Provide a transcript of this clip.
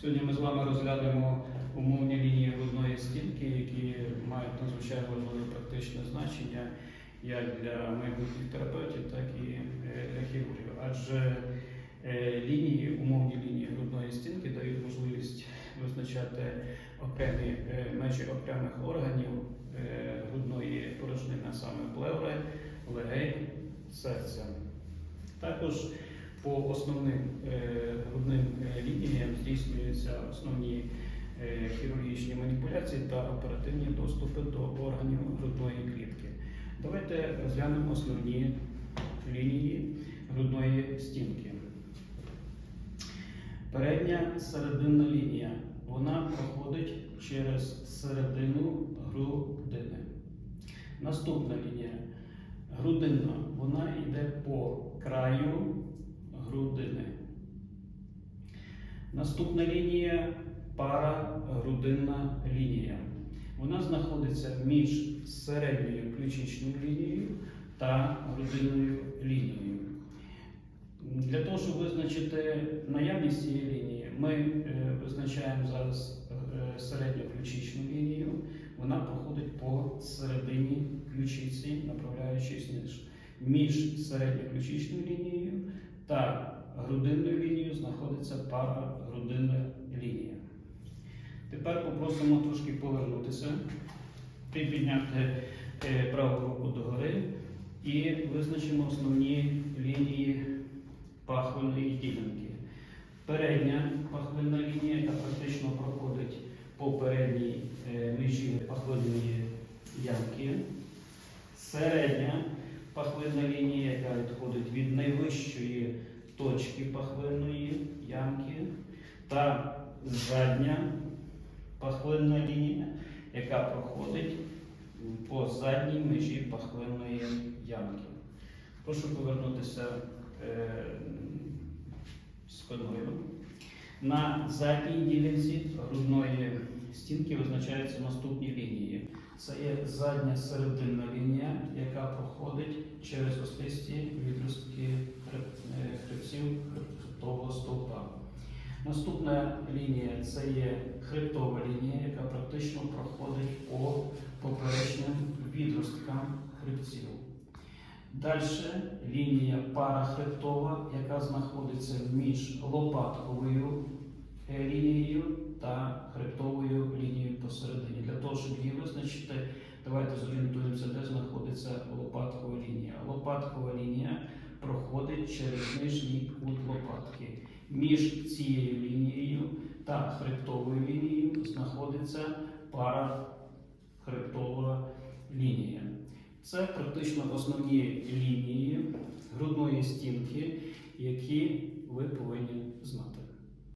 Сьогодні ми з вами розглянемо умовні лінії грудної стінки, які мають надзвичайно важливе практичне значення як для майбутніх терапевтів, так і е, для хірургів. Адже е, лінії, умовні лінії грудної стінки дають можливість визначати окремі е, межі окремих органів грудної порожнини, саме плеври, легень, серця. Також по основним грудним лініям здійснюються основні е, хірургічні маніпуляції та оперативні доступи до органів грудної клітки. Давайте розглянемо основні лінії грудної стінки. Передня серединна лінія. Вона проходить через середину грудини. Наступна лінія грудинна. Вона йде по краю грудини. Наступна лінія парагрудинна лінія. Вона знаходиться між середньою ключичною лінією та грудинною лінією. Для того, щоб визначити наявність цієї лінії, ми е, визначаємо зараз е, середню ключичну лінію. Вона проходить по середині ключиці, направляючись вниз. Між середньоключичною лінією та грудинною лінією знаходиться парагрудинна лінія. Тепер попросимо трошки повернутися, підняти е, праву руку догори і визначимо основні лінії пахвильної ділянки. Передня пахвильна лінія, яка практично проходить по передній е, межі пахвильної ямки. Середня пахвильна лінія, яка відходить від найвищої точки пахвильної ямки, та задня пахвильна лінія, яка проходить по задній межі пахвильної ямки. Прошу повернутися е, спиною. На задній ділянці грудної стінки визначаються наступні лінії. Це є задня серединна лінія, яка проходить через остисті відростки е, хребців хребтового стовпа. Наступна лінія це є хребтова лінія, яка практично проходить по поперечним відросткам хребців. Далі лінія парахребтова, яка знаходиться між лопатковою Лопаткова лінія проходить через нижній кут лопатки. Між цією лінією та хребтовою лінією знаходиться пара хребтова лінія. Це практично основні лінії грудної стінки, які ви повинні знати.